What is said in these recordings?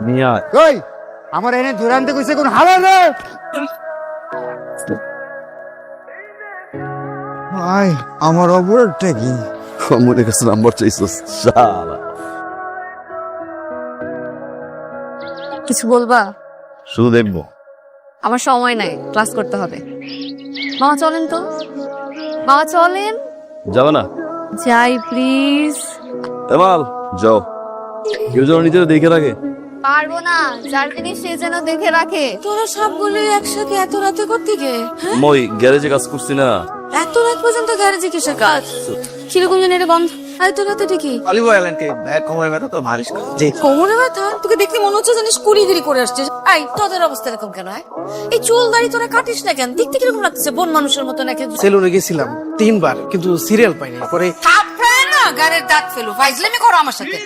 আয় ওই আমার এনে ধরে কইছে কোন হালা রে? ভাই আমার অপরাধটা কি? মনে কাছে নাম্বার চাইছিস শালা। কিছু বলবা? শুধু দেখব। আমার সময় নাই ক্লাস করতে হবে। মামা চলেন তো। মামা চলেন। যাবে না। যাই প্লিজ। এমাল যাও। কেউ যেন নিজের দেখে রাখে। পারব না। যার জিনিস সে যেন দেখে রাখে। তোরা সবগুলো একসাথে এত রাতে করতে গে হ্যাঁ? মই গ্যারেজে কাজ করছি না। এত রাত পর্যন্ত গ্যারেজে কিসের কাজ? কীরকম যেন এটা বন্ধ। এত রাতে ঠিকই। অলিভ অয়েল এনকে কোমরে ব্যথা তো মালিশ কর জি। কোমরে ব্যথা? তোকে দেখতে মনে হচ্ছে জানিস কুড়ি করে আসছিস। এই তোদের অবস্থা এরকম কেন হয়? এই চুল দাড়ি তোরা কাটিস না কেন? দেখতে কীরকম লাগতেছে? বন মানুষের মতো নাকি সেলুনে গেছিলাম তিনবার কিন্তু সিরিয়াল পাইনি। পরে থাপ না গাড়ির দাঁত ফেলু। ফাইজলামি করো আমার সাথে।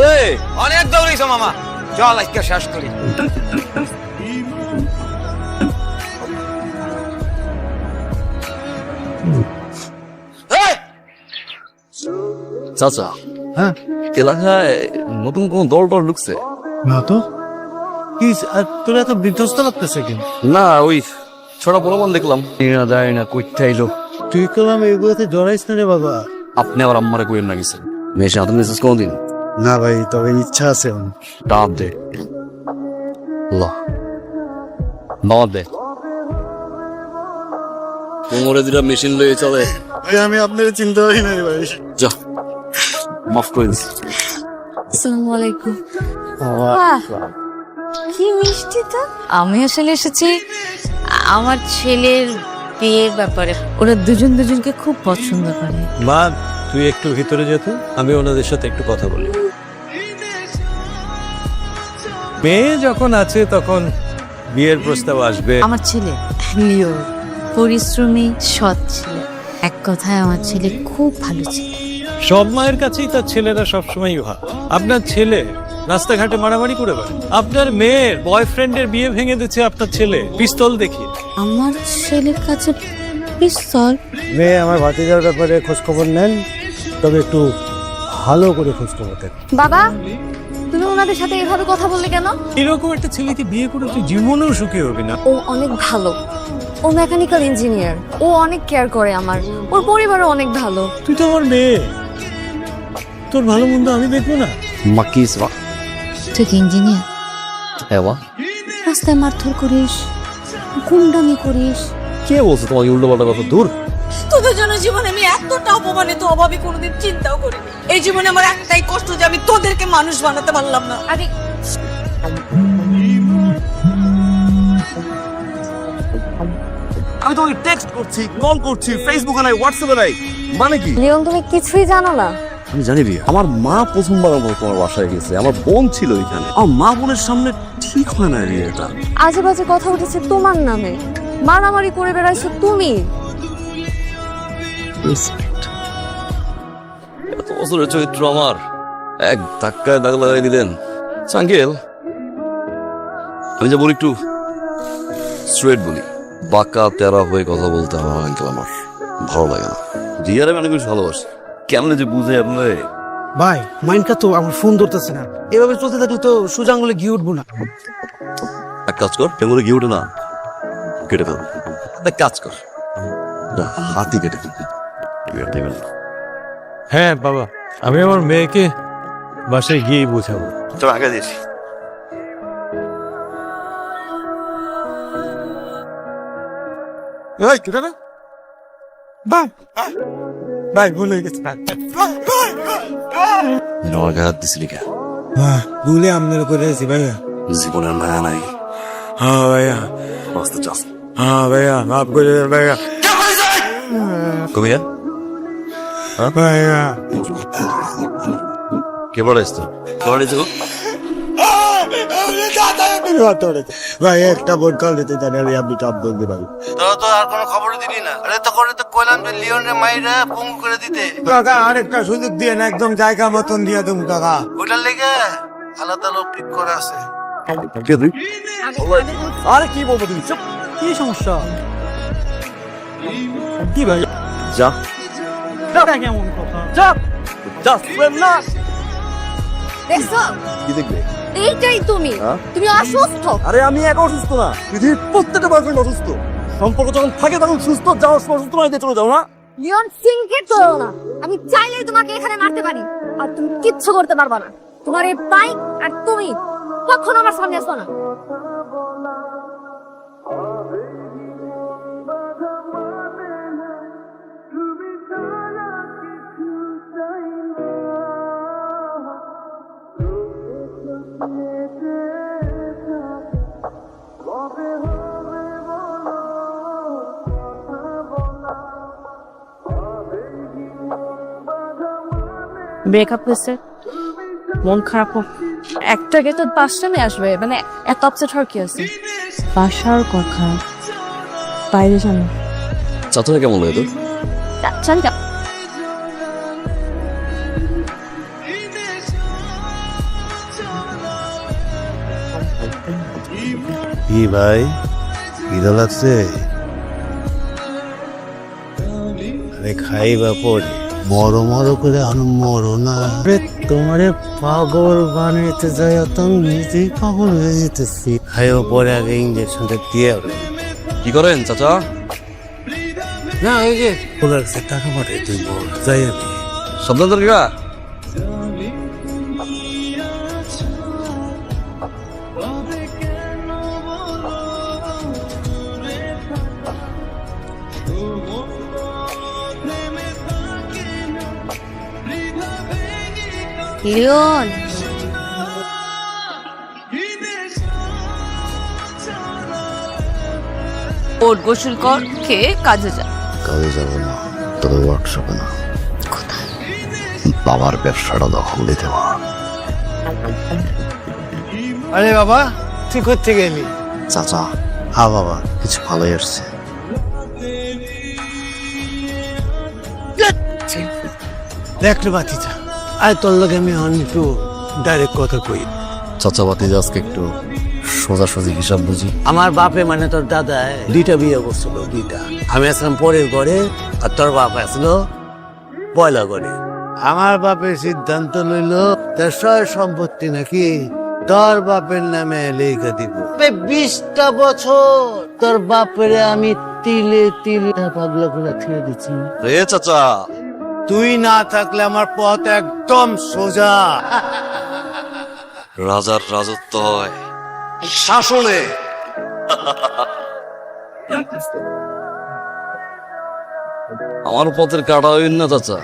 রে। অনেক দৌড়িয়েছো মামা। চল আজকে শেষ করি। চাচা হ্যাঁ? এলাকায় নতুন কোন দল টল ঢুকছে? না তো। কি আর তোর এত বিধ্বস্ত লাগতেছে কেন? না ওই ছোট প্রমাণ দেখলাম। না যায় না কইতে আইলো তুই কলাম এগুলোতে জড়াইস না রে বাবা। আপনি আবার আম্মারে কইেন না গেছেন মেশে হাতে মেসেজ কোনদিন? না ভাই তবে ইচ্ছা আছে। ডাব দে। ল। দাওয়াত দে। কোমরে দুটা মেশিন লয়ে চলে। ভাই আমি আপনার চিন্তা করি না রে ভাই। যা। মাফ করে দিস। আসসালামু আলাইকুম। কি মিষ্টি তো। আমি আসলে এসেছি আমার ছেলের বিয়ের ব্যাপারে। ওরা দুজন দুজনকে খুব পছন্দ করে। মা তুই একটু ভিতরে যেত আমি ওনাদের সাথে একটু কথা বলি। মেয়ে যখন আছে তখন বিয়ের প্রস্তাব আসবে। আমার ছেলে লিও পরিশ্রমী সৎ ছেলে। এক কথায় আমার ছেলে খুব ভালো ছেলে। সব মায়ের কাছেই তার ছেলেরা সবসময় ভালো আপনার ছেলে রাস্তাঘাটে মারামারি করে বেড়ায়। আপনার মেয়ের বয়ফ্রেন্ডের বিয়ে ভেঙে দিচ্ছে আপনার ছেলে। পিস্তল দেখিয়ে। আমার ছেলের কাছে পিস্তল? মেয়ে আমার ভাতিজার ব্যাপারে খোঁজ খবর নেন তবে একটু ভালো করে খোঁজ খবর দেন। বাবা তুমি ওনাদের সাথে এভাবে কথা বললে কেন? এরকম একটা ছেলেকে বিয়ে করে তুই জীবনেও সুখী হবি না। ও অনেক ভালো। ও মেকানিক্যাল ইঞ্জিনিয়ার ও অনেক কেয়ার করে আমার। ওর পরিবারও অনেক ভালো। তুই তো আমার মেয়ে। তোর ভালো মন্দ আমি দেখব না। মাকিস বা তুই কি ইঞ্জিনিয়ার হ্যাঁ বা রাস্তায় মারধর করিস গুন্ডামি করিস। কে বলছে তোমাকে উল্টো পাল্টা কথা? দূর। তোদের জন্য জীবনে আমি এতটা অপমানিত অভাবে কোনোদিন চিন্তাও করিনি। এই জীবনে আমার একটাই কষ্ট যে আমি তোদেরকে মানুষ বানাতে পারলাম না। আরে আমি তোমাকে টেক্সট করছি কল করছি ফেসবুকে নাই হোয়াটসঅ্যাপে নাই। মানে কি? লিওন তুমি কিছুই জানো না। আমি জানি রিয়া আমার মা প্রথমবার আমার তোমার বাসায় গেছে আমার বোন ছিল এখানে। আমার মা বোনের সামনে ঠিক হয় না রিয়া এটা। আজে বাজে কথা উঠেছে তোমার নামে। মারামারি করে বেড়াইছো তুমি। এত বছরের চরিত্র আমার। এক ধাক্কায় দাগ লাগাই দিলেন। সাঙ্কেল আমি যে বলি একটু স্ট্রেট বলি। বাঁকা তেরা হয়ে কথা বলতে আমার আঙ্কেল আমার ভালো লাগে না। রিয়ার আমি অনেক বেশি ভালোবাসি। কেমন যে বুঝে আপনার ভাই মাইন্ডটা তো আমার ফোন ধরতেছে না। এভাবে চলতে থাকলে তো সোজা আঙুলে গিয়ে উঠবো না। এক কাজ কর কেমন গিয়ে ওঠে না কেটে ফেল। এক কাজ কর। হাতি কেটে ফেল। হ্যাঁ বাবা আমি আমার মেয়েকে বাসায় গিয়েই বোঝাবো। চল আগে দিয়েছি এই কেটে না ভাই ভাই ভুল হয়ে গেছে গায়ে হাত দিছিলি কে? হ্যাঁ, ভুলে আপনার করে আছি ভাইয়া জীবনের মায়া নাই। হ্যাঁ ভাইয়া। বাঁচতে চাস। হ্যাঁ ভাইয়া মাফ করে দেন ভাইয়া। কমিয়া ভাইয়া। কে পড়াইছ তো পড়াইছ ভাই একটা বোর্ড কল দিতে জানি আমি আপনি টপ বলতে পারি। তোরা তো আর কোনো খবর দিলি না। আরে তখন তো কইলাম যে লিওনের মাইরা পঙ্গু করে দিতে। কাকা আরেকটা সুযোগ দিয়ে না একদম জায়গা মতন দিয়ে তুমি কাকা। ওইটার লেগে আলাদা লোক ঠিক করে আছে। আরে কি বলব তুমি? চুপ। কি সমস্যা? কি ভাই? যা। কেমন কথা? যা। যা না। দেখছ? কি দেখবে? এইটাই তুমি। হ্যাঁ? তুমি অসুস্থ। আরে আমি একা অসুস্থ না। পৃথিবীর প্রত্যেকটা বয়ফ্রেন্ড অসুস্থ। সম্পর্ক যখন থাকে তখন সুস্থ যাও অসুস্থ নয় দিয়ে চলে যাও না? লিওন সিংকে চলো না। আমি চাইলেই তোমাকে এখানে মারতে পারি। আর তুমি কিচ্ছু করতে পারবা না। তোমার এই বাইক আর তুমি কখনো আমার সামনে আসো না। ব্রেকআপ হয়েছে। মন খারাপ হোক একটাকে তো পাঁচটা মেয়ে আসবে মানে এত আপসেট হওয়ার কি আছে? বাসার কথা। বাইরে জানো চাচারা কেমন লাগে তোর? চান কি ভাই? খিদা লাগছে? আরে খাইবা পরে। মরো মরো করে আর মরো না। আরে তোমারে পাগল বানাইতে যাই তো আমি নিজেই পাগল হয়ে যেতেছি। হায় পরে আগে ইঞ্জেকশনটা দিয়ে হবে। কি করেন চাচা? না এই যে কাছে টাকা পাঠাই তুই বল যাই আমি। শব্দ দরকার লিওন। ওর গোসল কর খেয়ে কাজে যা। কাজে যাব না তবে ওয়ার্কশপে না। বাবার ব্যবসাটা দখল দিতে আরে বাবা তুই করতে গেলি চাচা হা বাবা কিছু ভালোই আসছে। দেখলে বাতিটা। আয় তোর লগে আমি একটু ডাইরেক্ট কথা কই। চাচা বাতি আজকে একটু সোজাসুজি হিসাব বুঝি। আমার বাপে মানে তোর দাদা দুইটা বিয়ে করছিল দুইটা। আমি আসলাম পরের ঘরে আর তোর বাপ আসলো পয়লা ঘরে। আমার বাপের সিদ্ধান্ত লইল তার সয় সম্পত্তি নাকি তোর বাপের নামে লেখা দিব। বিশটা বছর তোর বাপের আমি তিলে তিলে পাগলা করে ছেড়ে দিচ্ছি রে চাচা তুই না থাকলে আমার পথ একদম সোজা। রাজার রাজত্ব হয়। শাসনে। আমার পথের কাটা হইন না চাচা।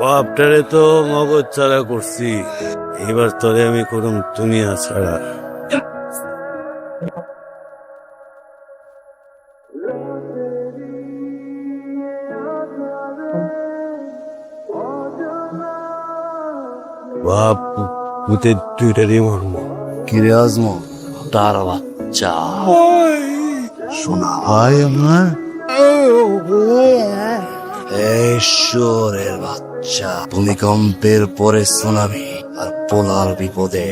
বাপটারে তো মগজ ছাড়া করছি। এবার তোরে আমি করুম দুনিয়া ছাড়া। বাপ পুতে দুইটারই মর্ম কিরে আজমো তার বাচ্চা। শোনা। ভাই আমার ঈশ্বরের বাচ্চা ভূমিকম্পের পরে সুনামি আর পোলার বিপদে।